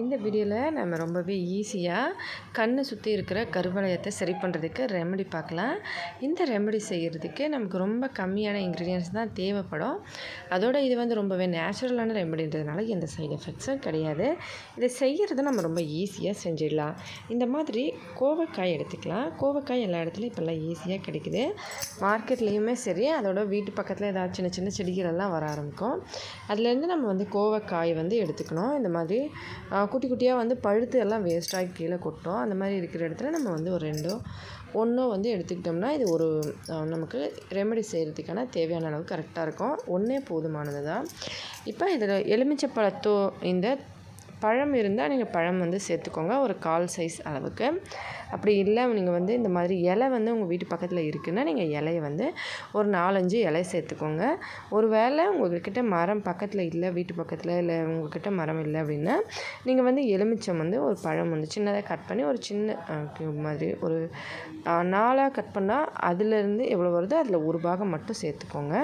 இந்த வீடியோவில் நம்ம ரொம்பவே ஈஸியாக கண்ணை சுற்றி இருக்கிற கருவளையத்தை சரி பண்ணுறதுக்கு ரெமெடி பார்க்கலாம். இந்த ரெமடி செய்கிறதுக்கு நமக்கு ரொம்ப கம்மியான இன்க்ரீடியன்ஸ் தான் தேவைப்படும். அதோட இது வந்து ரொம்பவே நேச்சுரலான ரெமெடின்றதுனால எந்த சைடு எஃபெக்ட்ஸும் கிடையாது. இதை செய்கிறது நம்ம ரொம்ப ஈஸியாக செஞ்சிடலாம். இந்த மாதிரி கோவக்காய் எடுத்துக்கலாம். கோவக்காய் எல்லா இடத்துலையும் இப்போல்லாம் ஈஸியாக கிடைக்குது. மார்க்கெட்லேயுமே சரி அதோட வீட்டு பக்கத்தில் ஏதாவது சின்ன சின்ன செடிகளெல்லாம் வர ஆரம்பிக்கும். அதுலேருந்து நம்ம வந்து கோவக்காய் வந்து எடுத்துக்கணும். இந்த மாதிரி குட்டி குட்டியாக வந்து பழுத்து எல்லாம் வேஸ்ட்டாகி கீழே கொட்டும். அந்த மாதிரி இருக்கிற இடத்துல நம்ம வந்து ஒரு ரெண்டோ ஒன்றோ வந்து எடுத்துக்கிட்டோம்னா இது ஒரு நமக்கு ரெமெடி செய்கிறதுக்கான தேவையான அளவு கரெக்டாக இருக்கும். ஒன்றே போதுமானது தான் இப்போ இதில் எலுமிச்சை பழத்தோ இந்த பழம் இருந்தால் நீங்கள் பழம் வந்து சேர்த்துக்கோங்க. ஒரு கால் சைஸ் அளவுக்கு. அப்படி இல்லை நீங்கள் வந்து இந்த மாதிரி இலை வந்து உங்கள் வீட்டு பக்கத்தில் இருக்குன்னா நீங்கள் இலையை வந்து ஒரு நாலஞ்சு இலை சேர்த்துக்கோங்க. ஒரு வேளை உங்கள்கிட்ட மரம் பக்கத்தில் இல்லை வீட்டு பக்கத்தில் இல்லை உங்கள்கிட்ட மரம் இல்லை அப்படின்னா நீங்கள் வந்து எலுமிச்சம் வந்து ஒரு பழம் வந்து சின்னதாக கட் பண்ணி ஒரு சின்ன மாதிரி ஒரு நாலாக கட் பண்ணால் அதுலேருந்து எவ்வளோ வருதோ அதில் ஒரு பாகம் மட்டும் சேர்த்துக்கோங்க.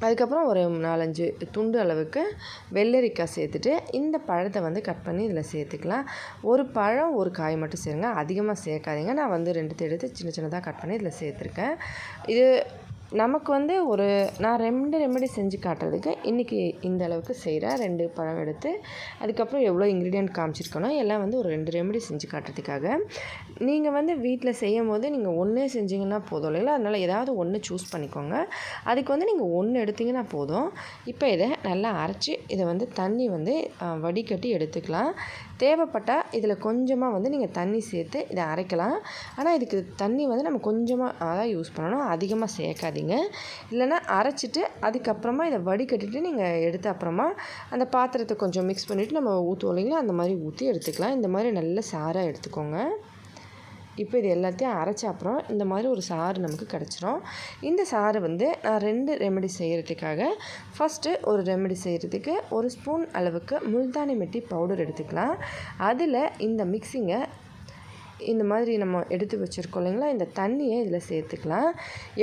அதுக்கப்புறம் ஒரு நாலஞ்சு துண்டு அளவுக்கு வெள்ளரிக்காய் சேர்த்துட்டு இந்த பழத்தை வந்து கட் பண்ணி இதில் சேர்த்துக்கலாம். ஒரு பழம் ஒரு காய் மட்டும் சேருங்க. அதிகமாக சேர்க்காதீங்க. நான் வந்து ரெண்டு எடுத்து சின்ன சின்னதாக கட் பண்ணி இதில் சேர்த்துருக்கேன். இது நமக்கு வந்து ஒரு நான் ரெண்டு ரெமெடி செஞ்சு காட்டுறதுக்கு இன்றைக்கி இந்த அளவுக்கு செய்கிறேன் ரெண்டு பழம் எடுத்து அதுக்கப்புறம் எவ்வளோ இன்க்ரீடியன்ட் காமிச்சிருக்கணும் எல்லாம் வந்து ஒரு ரெண்டு ரெமெடி செஞ்சு காட்டுறதுக்காக. நீங்கள் வந்து வீட்டில் செய்யும் போது நீங்கள் ஒன்றே செஞ்சிங்கன்னா போதும். இல்லைங்களா? அதனால் ஏதாவது ஒன்று சூஸ் பண்ணிக்கோங்க. அதுக்கு வந்து நீங்கள் ஒன்று எடுத்திங்கன்னா போதும். இப்போ இதை நல்லா அரைச்சி இதை வந்து தண்ணி வந்து வடிகட்டி எடுத்துக்கலாம். தேவைப்பட்டால் இதில் கொஞ்சமாக வந்து நீங்கள் தண்ணி சேர்த்து இதை அரைக்கலாம். ஆனால் இதுக்கு தண்ணி வந்து நம்ம கொஞ்சமாக தான் யூஸ் பண்ணணும். அதிகமாக சேர்க்காதீங்க. இல்லைன்னா அரைச்சிட்டு அதுக்கப்புறமா இதை வடிகட்டிட்டு நீங்கள் எடுத்த அப்புறமா அந்த பாத்திரத்தை கொஞ்சம் மிக்ஸ் பண்ணிவிட்டு நம்ம ஊற்றுவோம் இல்லைங்களா? அந்த மாதிரி ஊற்றி எடுத்துக்கலாம். இந்த மாதிரி நல்ல சாராக எடுத்துக்கோங்க. இப்போ இது எல்லாத்தையும் அரைச்ச அப்புறம் இந்த மாதிரி ஒரு சாறு நமக்கு கிடச்சிரும். இந்த சாறு வந்து நான் ரெண்டு ரெமெடி செய்கிறதுக்காக ஃபஸ்ட்டு ஒரு ரெமெடி செய்கிறதுக்கு ஒரு ஸ்பூன் அளவுக்கு முல்தானி மெட்டி பவுடர் எடுத்துக்கலாம். அதில் இந்த மிக்சிங்கை இந்த மாதிரி நம்ம எடுத்து வச்சுருக்கோம் இல்லைங்களா? இந்த தண்ணியை இதில் சேர்த்துக்கலாம்.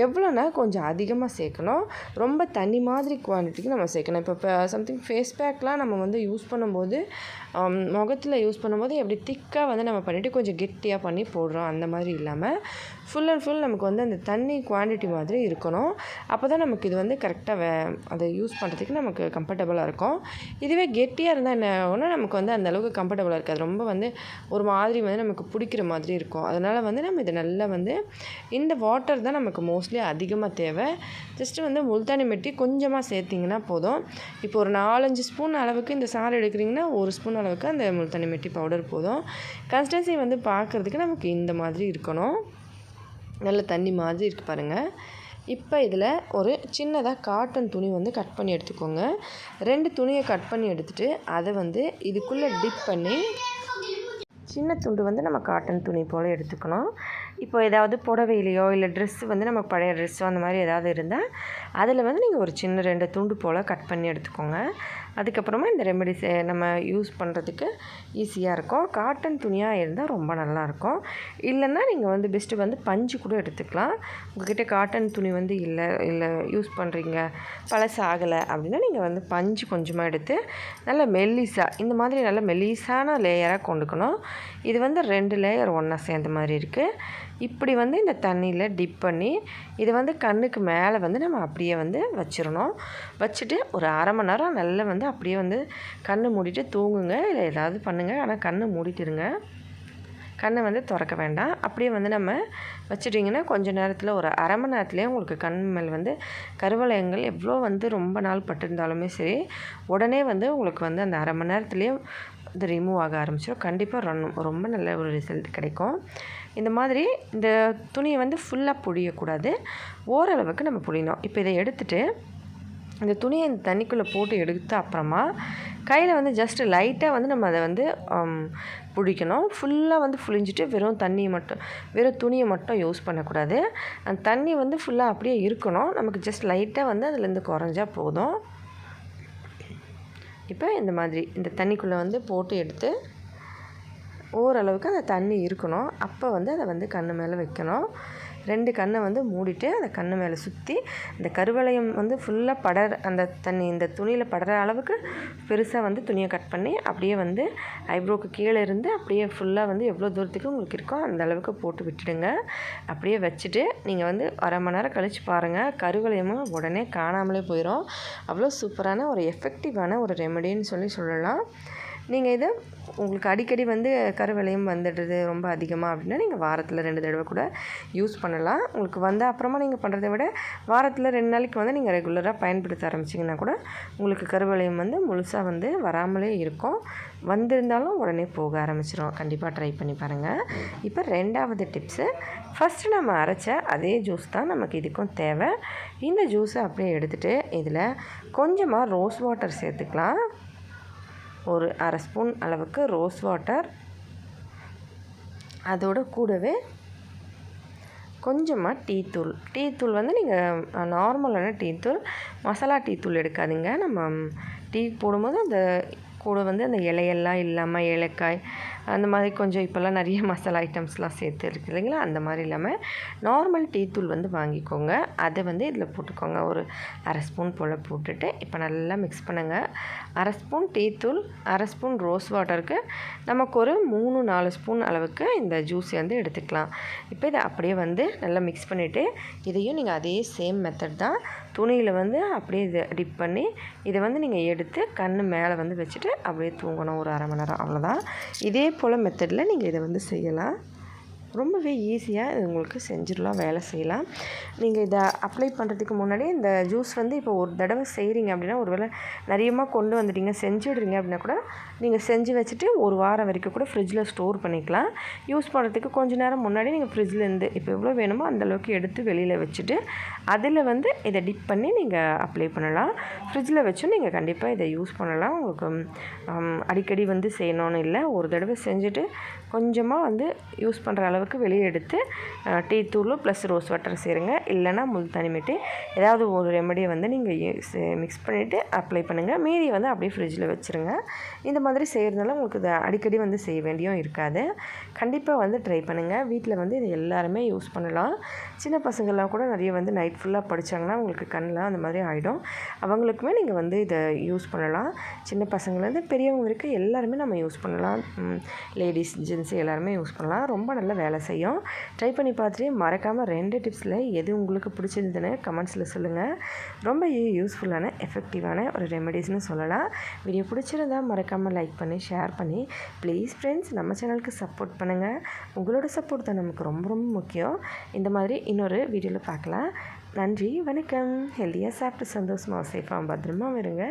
எவ்வளோனா கொஞ்சம் அதிகமாக சேர்க்கணும். ரொம்ப தண்ணி மாதிரி குவான்டிட்டிக்கு நம்ம சேர்க்கணும். இப்போ இப்போ சம்திங் ஃபேஸ் பேக்லாம் நம்ம வந்து யூஸ் பண்ணும்போது முகத்தில் யூஸ் பண்ணும்போது எப்படி திக்காக வந்து நம்ம பண்ணிவிட்டு கொஞ்சம் கெட்டியாக பண்ணி போடுறோம். அந்த மாதிரி இல்லாமல் ஃபுல் அண்ட் ஃபுல் நமக்கு வந்து அந்த தண்ணி குவான்டிட்டி மாதிரி இருக்கணும். அப்போ தான் நமக்கு இது வந்து கரெக்டாக வே அதை யூஸ் பண்ணுறதுக்கு நமக்கு கம்ஃபர்டபுளாக இருக்கும். இதுவே கெட்டியாக இருந்தால் என்ன ஆகும்னா நமக்கு வந்து அந்தளவுக்கு கம்ஃபர்டபுளாக இருக்காது. ரொம்ப வந்து ஒரு மாதிரி வந்து நமக்கு பிடிக்கிற மாதிரி இருக்கும். அதனால் வந்து நம்ம இதை நல்லா வந்து இந்த வாட்டர் தான் நமக்கு மோஸ்ட்லி அதிகமாக தேவை. ஜஸ்ட்டு வந்து முல்தானி மெட்டி கொஞ்சமாக சேர்த்திங்கன்னா போதும். இப்போ ஒரு நாலஞ்சு ஸ்பூன் அளவுக்கு இந்த சாறு எடுக்கிறீங்கன்னா ஒரு ஸ்பூன் அளவுக்கு அந்த முல்தானி மெட்டி பவுடர் போதும். கன்சிஸ்டன்சி வந்து பார்க்குறதுக்கு நமக்கு இந்த மாதிரி இருக்கணும். நல்ல தண்ணி மாதிரி இருக்குது பாருங்கள் இப்போ இதில் ஒரு சின்னதாக காட்டன் துணி வந்து கட் பண்ணி எடுத்துக்கோங்க. ரெண்டு துணியை கட் பண்ணி எடுத்துகிட்டு அதை வந்து இதுக்குள்ளே டிப் பண்ணி சின்ன துண்டு வந்து நம்ம காட்டன் துணி போல் எடுத்துக்கணும். இப்போ ஏதாவது புடவையிலையோ இல்லை ட்ரெஸ்ஸு வந்து நமக்கு பழைய ட்ரெஸ்ஸோ அந்த மாதிரி ஏதாவது இருந்தால் அதில் வந்து நீங்கள் ஒரு சின்ன ரெண்டு துண்டு போல் கட் பண்ணி எடுத்துக்கோங்க. அதுக்கப்புறமா இந்த ரெமெடிஸ் நம்ம யூஸ் பண்ணுறதுக்கு ஈஸியாக இருக்கும். காட்டன் துணியாக இருந்தால் ரொம்ப நல்லாயிருக்கும் இல்லைன்னா நீங்கள் வந்து பெஸ்ட்டு வந்து பஞ்சு கூட எடுத்துக்கலாம். உங்கள்கிட்ட காட்டன் துணி வந்து இல்லை இல்லை யூஸ் பண்ணுறீங்க பழசாகலை அப்படின்னா நீங்கள் வந்து பஞ்சு கொஞ்சமாக எடுத்து நல்ல மெல்லிஸாக இந்த மாதிரி நல்ல மெல்லிஸான லேயராக கொண்டுக்கணும். இது வந்து ரெண்டு லேயர் ஒன்றா சேர்ந்த மாதிரி இருக்குது இப்படி வந்து இந்த தண்ணியில் டிப் பண்ணி இது வந்து கண்ணுக்கு மேலே வந்து நம்ம அப்படியே வந்து வச்சிடணும். வச்சுட்டு ஒரு அரை மணி நேரம் நல்லா வந்து அப்படியே வந்து கண்ணை மூடிட்டு தூங்குங்க. இல்லை ஏதாவது பண்ணுங்கள் ஆனால் கண்ணை மூடிட்டுருங்க கண்ணை வந்து திறக்க வேண்டாம். அப்படியே வந்து நம்ம வச்சுட்டிங்கன்னா கொஞ்சம் நேரத்தில் ஒரு அரை மணி நேரத்துலேயே உங்களுக்கு கண் மேல் வந்து கருவளையங்கள் எவ்வளோ வந்து ரொம்ப நாள் பட்டிருந்தாலுமே சரி உடனே வந்து உங்களுக்கு வந்து அந்த அரை மணி நேரத்துலேயே இது ரிமூவ் ஆக ஆரம்பிச்சிடும் கண்டிப்பாக ரன் ரொம்ப நல்ல ஒரு ரிசல்ட் கிடைக்கும். இந்த மாதிரி இந்த துணியை வந்து ஃபுல்லாக புழியக்கூடாது. ஓரளவுக்கு நம்ம புழியணும். இப்போ இதை எடுத்துகிட்டு இந்த துணியை இந்த தண்ணிக்குள்ளே போட்டு எடுத்த அப்புறமா கையில் வந்து ஜஸ்ட்டு லைட்டாக வந்து நம்ம அதை வந்து um, பிடிக்கணும். ஃபுல்லாக வந்து புழிஞ்சிட்டு வெறும் தண்ணியை மட்டும் வெறும் துணியை மட்டும் யூஸ் பண்ணக்கூடாது. அந்த தண்ணி வந்து ஃபுல்லாக அப்படியே இருக்கணும். நமக்கு ஜஸ்ட் லைட்டாக வந்து அதுலேருந்து குறைஞ்சா போதும். இப்போ இந்த மாதிரி இந்த தண்ணிக்குள்ளே வந்து போட்டு எடுத்து ஓரளவுக்கு அந்த தண்ணி இருக்கணும். அப்போ வந்து அதை வந்து கண் மேலே வைக்கணும். ரெண்டு கண்ணை வந்து மூடிட்டு அந்த கண்ணு மேலே சுற்றி இந்த கருவளையம் வந்து ஃபுல்லாக படர் அந்த தண்ணி இந்த துணியில் படுற அளவுக்கு பெருசாக வந்து துணியை கட் பண்ணி அப்படியே வந்து ஐப்ரோக்கு கீழே இருந்து அப்படியே ஃபுல்லாக வந்து எவ்வளோ தூரத்துக்கு உங்களுக்கு இருக்கோ அந்த அளவுக்கு போட்டு விட்டுடுங்க. அப்படியே வச்சுட்டு நீங்கள் வந்து அரை மணி நேரம் கழித்து பாருங்கள் கருவளையமும் உடனே காணாமலே போயிடும் அவ்வளோ சூப்பரான ஒரு எஃபெக்டிவான ஒரு ரெமெடின்னு சொல்லி சொல்லலாம். நீங்கள் இது உங்களுக்கு அடிக்கடி வந்து கருவிலையும் வந்துடுது ரொம்ப அதிகமாக அப்படின்னா நீங்கள் வாரத்தில் ரெண்டு தடவை கூட யூஸ் பண்ணலாம். உங்களுக்கு வந்த அப்புறமா நீங்கள் பண்ணுறதை விட வாரத்தில் ரெண்டு நாளைக்கு வந்து நீங்கள் ரெகுலராக பயன்படுத்த ஆரம்பிச்சிங்கன்னா கூட உங்களுக்கு கருவிலையும் வந்து முழுசாக வந்து வராமலே இருக்கும். வந்திருந்தாலும் உடனே போக ஆரம்பிச்சிடும் கண்டிப்பாக ட்ரை பண்ணி பாருங்கள் இப்போ ரெண்டாவது டிப்ஸு ஃபஸ்ட்டு நம்ம அரைச்ச அதே ஜூஸ் தான் நமக்கு இதுக்கும் தேவை. இந்த ஜூஸை அப்படியே எடுத்துகிட்டு இதில் கொஞ்சமாக ரோஸ் வாட்டர் சேர்த்துக்கலாம். ஒரு அரை ஸ்பூன் அளவுக்கு ரோஸ் வாட்டர். அதோட கூடவே கொஞ்சமாக டீத்தூள் டீத்தூள் வந்து நீங்கள் நார்மலான டீத்தூள் மசாலா டீத்தூள் எடுக்காதீங்க. நம்ம டீ போடும்போது அந்த கூட வந்து அந்த இலையெல்லாம் இல்லாமல் ஏலக்காய் அந்த மாதிரி கொஞ்சம் இப்போல்லாம் நிறைய மசாலா ஐட்டம்ஸ்லாம் சேர்த்து இருக்குது இல்லைங்களா? அந்த மாதிரி இல்லாமல் நார்மல் டீ தூள் வந்து வாங்கிக்கோங்க. அதை வந்து இதில் போட்டுக்கோங்க. ஒரு அரை ஸ்பூன் போல் போட்டுட்டு இப்போ நல்லா மிக்ஸ் பண்ணுங்கள் அரை ஸ்பூன் டீ தூள் அரை ஸ்பூன் ரோஸ் வாட்டருக்கு நமக்கு ஒரு மூணு நாலு ஸ்பூன் அளவுக்கு இந்த ஜூஸ் வந்து எடுத்துக்கலாம். இப்போ இதை அப்படியே வந்து நல்லா மிக்ஸ் பண்ணிவிட்டு இதையும் நீங்கள் அதே சேம் மெத்தட் தான் துணியில் வந்து அப்படியே இதை டிப் பண்ணி இதை வந்து நீங்கள் எடுத்து கண் மேலே வந்து வச்சுட்டு அப்படியே தூங்கணும் ஒரு அரை மணி நேரம். அவ்வளோதான் இதே போல் மெத்தடில் நீங்கள் இதை வந்து செய்யலாம். ரொம்பவே ஈஸியாக இது உங்களுக்கு செஞ்சிடலாம் வேலை செய்யலாம். நீங்கள் இதை அப்ளை பண்ணுறதுக்கு முன்னாடி இந்த ஜூஸ் வந்து இப்போ ஒரு தடவை செய்கிறீங்க அப்படின்னா ஒரு வேளை நிறையமாக கொண்டு வந்துட்டீங்க செஞ்சுடுறீங்க அப்படின்னா கூட நீங்கள் செஞ்சு வச்சுட்டு ஒரு வாரம் வரைக்கும் கூட ஃப்ரிட்ஜில் ஸ்டோர் பண்ணிக்கலாம். யூஸ் பண்ணுறதுக்கு கொஞ்ச நேரம் முன்னாடி நீங்கள் ஃப்ரிட்ஜ்லேருந்து இப்போ எவ்வளோ வேணுமோ அந்தளவுக்கு எடுத்து வெளியில் வச்சுட்டு அதில் வந்து இதை டிப் பண்ணி நீங்கள் அப்ளை பண்ணலாம். ஃப்ரிட்ஜில் வச்சும் நீங்கள் கண்டிப்பாக இதை யூஸ் பண்ணலாம். உங்களுக்கு அடிக்கடி வந்து செய்யணும்னு இல்லை. ஒரு தடவை செஞ்சுட்டு கொஞ்சமாக வந்து யூஸ் பண்ணுற அளவுக்கு வெளியே எடுத்து டீ தூள் ப்ளஸ் ரோஸ் வாட்டர் சேருங்க. இல்லைனா முல்தானி மிட்டு. ஏதாவது ஒரு ரெமடியை வந்து நீங்கள் மிக்ஸ் பண்ணிவிட்டு அப்ளை பண்ணுங்கள் மீதியை வந்து அப்படியே ஃப்ரிட்ஜில் வச்சுருங்க. இந்த மாதிரி செய்கிறதுனால உங்களுக்கு இதை அடிக்கடி வந்து செய்ய வேண்டியும் இருக்காது. கண்டிப்பாக வந்து ட்ரை பண்ணுங்கள் வீட்டில் வந்து இது எல்லாருமே யூஸ் பண்ணலாம். சின்ன பசங்கள்லாம் கூட நிறைய வந்து நைட் ஃபுல்லாக படித்தாங்கன்னா உங்களுக்கு கண்ணெலாம் அந்த மாதிரி ஆகிடும் அவங்களுக்குமே நீங்கள் வந்து இதை யூஸ் பண்ணலாம். சின்ன பசங்கள்லேருந்து பெரியவங்க வரைக்கும் எல்லாருமே நம்ம யூஸ் பண்ணலாம். லேடிஸ் ஜென்ஸ் எல்லாருமே யூஸ் பண்ணலாம். ரொம்ப நல்ல வேலை செய்யும். ட்ரை பண்ணி பார்த்துட்டு மறக்காமல் ரெண்டு டிப்ஸில் எது உங்களுக்கு பிடிச்சிருந்ததுன்னு கமெண்ட்ஸில் சொல்லுங்கள் ரொம்ப யூஸ்ஃபுல்லான எஃபெக்டிவான ஒரு ரெமெடிஸ்னு சொல்லலாம். வீடியோ பிடிச்சிருந்தா மறக்காமல் லைக் பண்ணி ஷேர் பண்ணி ப்ளீஸ் ஃப்ரெண்ட்ஸ் நம்ம சேனலுக்கு சப்போர்ட் பண்ணுங்கள் உங்களோட சப்போர்ட் தான் நமக்கு ரொம்ப ரொம்ப முக்கியம். இந்த மாதிரி இன்னொரு வீடியோவில் பார்க்கலாம். நன்றி வணக்கம். ஹெல்த்தியாக சாப்பிட்டு சந்தோஷமாக சேஃபாக பத்திரமா வருங்க